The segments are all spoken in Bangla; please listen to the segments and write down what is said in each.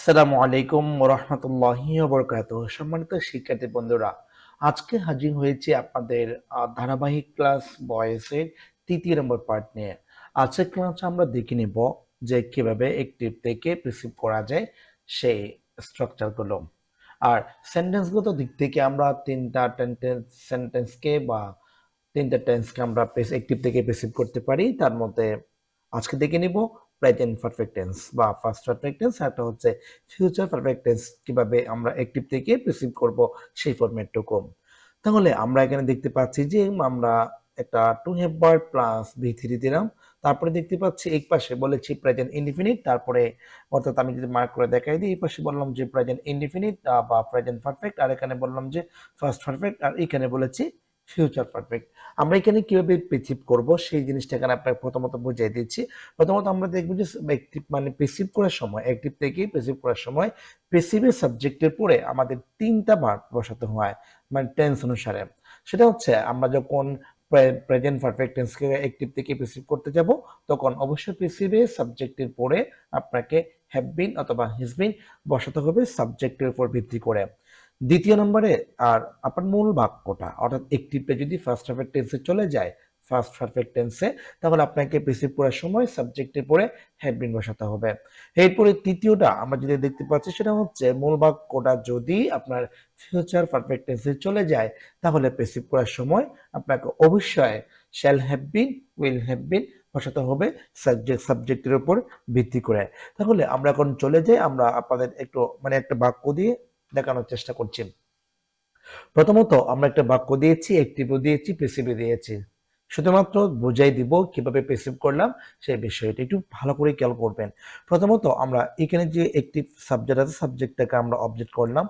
আসসালামু আলাইকুম রহমতুল্লাহি বরকাত সম্মানিত শিক্ষার্থী বন্ধুরা, আজকে হাজির হয়েছে আপনাদের ধারাবাহিক ক্লাস বয়েসের তৃতীয় নম্বর পার্ট নিয়ে। আজকের ক্লাসে আমরা দেখে নিব যে কীভাবে একটি থেকে রিসিভ করা যায় সেই স্ট্রাকচারগুলো আর সেন্টেন্সগত দিক থেকে আমরা তিনটা টেন্টেন্স সেন্টেন্সকে বা তিনটা টেন্সকে আমরা একটিভ থেকে রিসিভ করতে পারি। তার মধ্যে আজকে দেখে নিব প্রেজেন্ট পারফেক্ট টেন্স বা ফার্স্ট পারফেক্ট টেন্স একটা হচ্ছে ফিউচার পারফেক্ট টেন্স কীভাবে আমরা অ্যাক্টিভ থেকে রিসিভ করব সেই ফরম্যাটটুকু তাহলে আমরা এখানে দেখতে পাচ্ছি যে আমরা একটা to have verb plus V three দিলাম, তারপরে দেখতে পাচ্ছি এই পাশে বলেছি প্রেজেন্ট ইনডিফিনিট তারপরে অর্থাৎ আমি যদি মার্ক করে দেখাই দিই, এই পাশে বললাম যে প্রেজেন্ট ইনডিফিনিট বা প্রেজেন্ট পারফেক্ট আর এখানে বললাম যে ফার্স্ট পারফেক্ট আর এখানে বলেছি ফিউচার পারফেক্ট আমরা এখানে কীভাবে প্রিসিভ করব? সেই জিনিসটা এখানে আপনাকে প্রথমত বুঝিয়ে দিচ্ছি। প্রথমত আমরা দেখব যে অ্যাক্টিভ মানে প্রিসিভ করার সময় অ্যাক্টিভ থেকে প্রিসিভ করার সময় প্রিসিভের সাবজেক্টের পরে আমাদের তিনটা ভার্ব বসাতে হয় মানে টেন্স অনুসারে। সেটা হচ্ছে আমরা যখন প্রেজেন্ট পারফেক্ট টেন্সকে অ্যাক্টিভ থেকে প্রিসিভ করতে যাব, তখন অবশ্যই প্রিসিভে সাবজেক্টের পরে আপনাকে হ্যাভ বিন অথবা হিজ বিন বসাতে হবে সাবজেক্টের উপর ভিত্তি করে। দ্বিতীয় নম্বরে আর আপনার মূল বাক্যটা অর্থাৎ একটিভটা যদি ফার্স্ট পারফেক্ট টেন্সে চলে যায় ফার্স্ট পারফেক্ট টেন্সে তাহলে আপনাকে প্রিসিভ করার সময় সাবজেক্টের পরে হ্যাভ বিন বসাতে হবে। এরপরে তৃতীয়টা আমরা যেটা দেখতে পাচ্ছি সেটা হচ্ছে মূল বাক্যটা যদি আপনার ফিউচার পারফেক্ট টেন্সে চলে যায়, তাহলে প্রিসিভ করার সময় আপনাকে অবশ্যই shall have been will have been বসাতে হবে সাবজেক্ট সাবজেক্টের উপর ভিত্তি করে। তাহলে আমরা এখন চলে যাই, আমরা আপনাদের একটু মানে একটা বাক্য দিয়ে দেখানোর চেষ্টা করছেন। প্রথমত আমরা একটা বাক্য দিয়েছি একটিভও দিয়েছি পেসিভে দিয়েছি। শুধুমাত্র বোঝাই দিব, কীভাবে পেসিভ করলাম, সেই বিষয়টা একটু ভালো করে খেয়াল করবেন। প্রথমত আমরা এখানে যে একটি সাবজেক্ট আছে সাবজেক্টটাকে আমরা অবজেক্ট করলাম।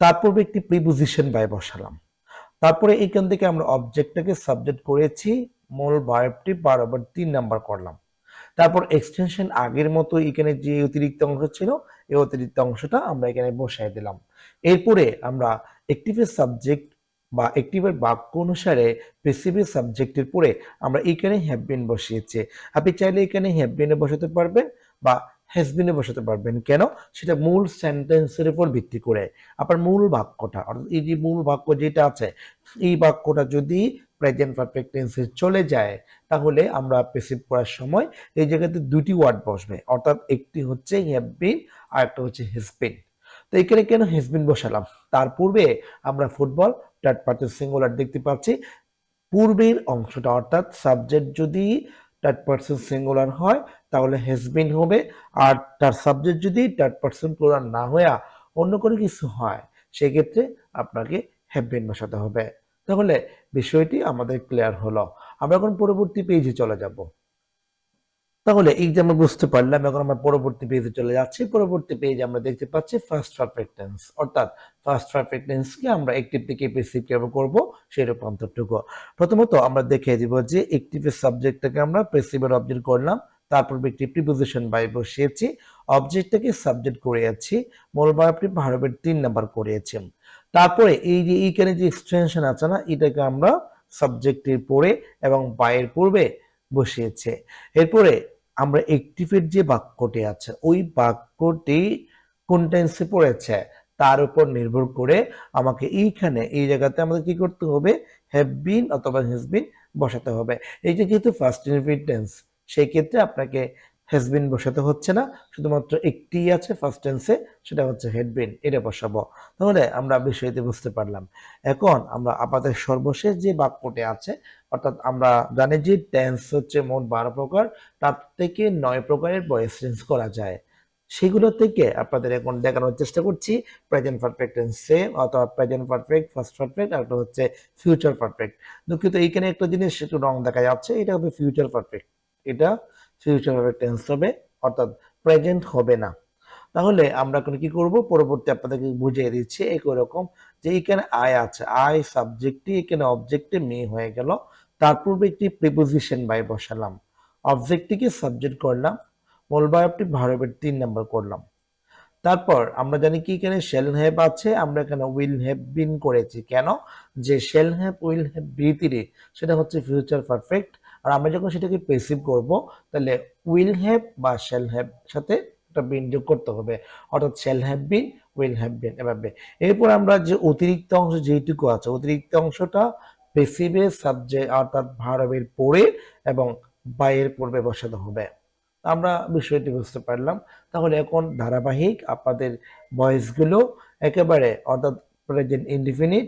তারপর একটি প্রিপোজিশন বাই বসালাম। তারপরে এখান থেকে আমরা অবজেক্টটাকে সাবজেক্ট করেছি, মূল ভার্বটি বারবার তিন নাম্বার করলাম। তারপর এক্সটেনশন আগের মতো এখানে যে অতিরিক্ত অংশ ছিল, এই অতিরিক্ত অংশটা আমরা এখানে বসাই দিলাম। এরপরে আমরা একটিভের সাবজেক্ট বা একটিভের বাক্য অনুসারে পেসিভের সাবজেক্টের পরে আমরা এখানে হ্যাভবিন বসিয়েছি। আপনি চাইলে এখানে হ্যাভবিনে বসাতে পারবেন বা হ্যাজবিনে বসাতে পারবেন। কেন? সেটা মূল সেন্টেন্সের উপর ভিত্তি করে। আপনার মূল বাক্যটা, অর্থাৎ এই যে মূল বাক্য যেটা আছে, এই বাক্যটা যদি প্রেজেন্ট পারফেক্ট টেন্সে চলে যায়, তাহলে আমরা পেসিভ করার সময় এই জায়গাতে দুটি ওয়ার্ড বসবে, অর্থাৎ একটি হচ্ছে হ্যাভবিন আর একটা হচ্ছে হেসবিন তো এখানে কেন হেসবিন বসালাম? তার পূর্বে আমরা ফুটবল থার্ড পার্সন সিঙ্গুলার দেখতে পাচ্ছি। পূর্বের অংশটা অর্থাৎ সাবজেক্ট যদি থার্ড পার্সন সিঙ্গুলার হয়, তাহলে হেসবিন হবে। আর তার সাবজেক্ট যদি থার্ড পার্সন প্লুরাল না হয়ে অন্য কোনো কিছু হয়, সেক্ষেত্রে আপনাকে হ্যাভবিন বসাতে হবে। তাহলে বিষয়টি আমাদের ক্লিয়ার হলো। আমরা এখন পরবর্তী পেজে চলে যাব। তাহলে আমরা বুঝতে পারলাম, এখন আমরা পরবর্তী পেজে চলে যাচ্ছি। পরবর্তী পেজ আমরা দেখতে পাচ্ছি ফার্স্ট পারফেক্ট টেন্স অর্থাৎ ফার্স্ট পারফেক্ট টেন্সকে আমরা একটিভ থেকে পেসিভ কীভাবে করব, সেই রূপান্তরটুকু। প্রথমত আমরা দেখে দিব যে একটিভের সাবজেক্টটাকে আমরা পেসিভের অবজেক্ট করলাম, তারপর একটি প্রিপোজিশন বাই বসিয়েছি অবজেক্টটাকে সাবজেক্ট করিয়েছি মূল ভার্বটি ভার্বের তিন নাম্বার করিয়েছি তারপরে এই যে এইখানে যে এক্সটেনশন আছে না, এটাকে আমরা সাবজেক্টের পরে এবং বাইয়ের পূর্বে বসিয়েছে। এরপরে আমরা একটিভের যে বাক্যটি আছে, ওই বাক্যটি কোন টেন্সে পড়েছে, তার উপর নির্ভর করে আমাকে এইখানে, এই জায়গাতে আমাদের কি করতে হবে? হ্যাভ বিন অথবা হ্যাজ বিন বসাতে হবে। এইটা যেহেতু ফার্স্ট ইনফিনিট টেন্স সেই ক্ষেত্রে আপনাকে হ্যাজ বসাতে হচ্ছে না, শুধুমাত্র একটি আছে ফার্স্ট টেন্সে সেটা হচ্ছে হেডবিন এটা বসাবো। তাহলে আমরা বিষয়টি বুঝতে পারলাম। এখন আমরা আমাদের সর্বশেষ যে বাক্যটি আছে, অর্থাৎ আমরা জানি যে টেন্স হচ্ছে মোট বারো প্রকার, তার থেকে নয় প্রকারের ভয়েস চেঞ্জ করা যায়। সেগুলো থেকে আপনাদের এখন দেখানোর চেষ্টা করছি প্রেজেন্ট পারফেক্ট টেন্সে অথবা প্রেজেন্ট পারফেক্ট ফার্স্ট পারফেক্ট আর একটা হচ্ছে ফিউচার পারফেক্ট দুঃখিত, এইখানে একটা জিনিস একটু রং দেখা যাচ্ছে, এটা হবে ফিউচার পারফেক্ট এটা ফিউচার টেন্স হবে, অর্থাৎ প্রেজেন্ট হবে না। তাহলে আমরা এখন কি করব? পরবর্তী আপনাদেরকে বুঝিয়ে দিচ্ছি একই রকম যে এখানে আয় আছে। আয় সাবজেক্টটি এখানে অবজেক্টে মে হয়ে গেল। তার পূর্বে একটি প্রিপোজিশন বাই বসালাম। অবজেক্টটিকে সাবজেক্ট করলাম। মূল ভার্বটি ভার্বের তিন নাম্বার করলাম। তারপর আমরা জানি কি এখানে শেল হ্যাভ আছে? আমরা এখানে উইল হ্যাভ বিন করেছি। কেন? যে শেল হ্যাভ উইল হ্যাভ ভিতরে সেটা হচ্ছে ফিউচার পারফেক্ট আর আমরা যখন সেটাকে পেসিভ করব, তাহলে উইল হ্যাভ বা শেল হ্যাভ সাথে একটা বিন যোগ করতে হবে। অর্থাৎ shall have been will have been এভাবে। এরপর আমরা যে অতিরিক্ত অংশ যেটুকু আছে, অতিরিক্ত অংশটা পেসিভের সাবজেক্ট অর্থাৎ ভারবের পরে এবং বাইয়ের পূর্বে বসাতে হবে। আমরা বিষয়টি বুঝতে পারলাম। তাহলে এখন ধারাবাহিক আপনাদের ভয়েসগুলো একেবারে, অর্থাৎ প্রেজেন্ট ইনডিফিনিট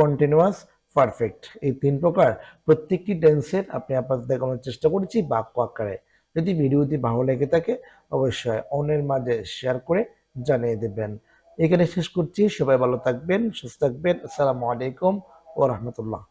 কন্টিনিউয়াস পারফেক্ট এই তিন প্রকার প্রত্যেকটি টেন্সের আপনি আপনাদের দেখানোর চেষ্টা করেছি বাক্য আকারে। যদি ভিডিওটি ভালো লেগে থাকে, অবশ্যই অন্যের মাঝে শেয়ার করে জানিয়ে দেবেন। এখানে শেষ করছি। সবাই ভালো থাকবেন, সুস্থ থাকবেন। আসসালামু আলাইকুম ও রহমতুল্লাহ।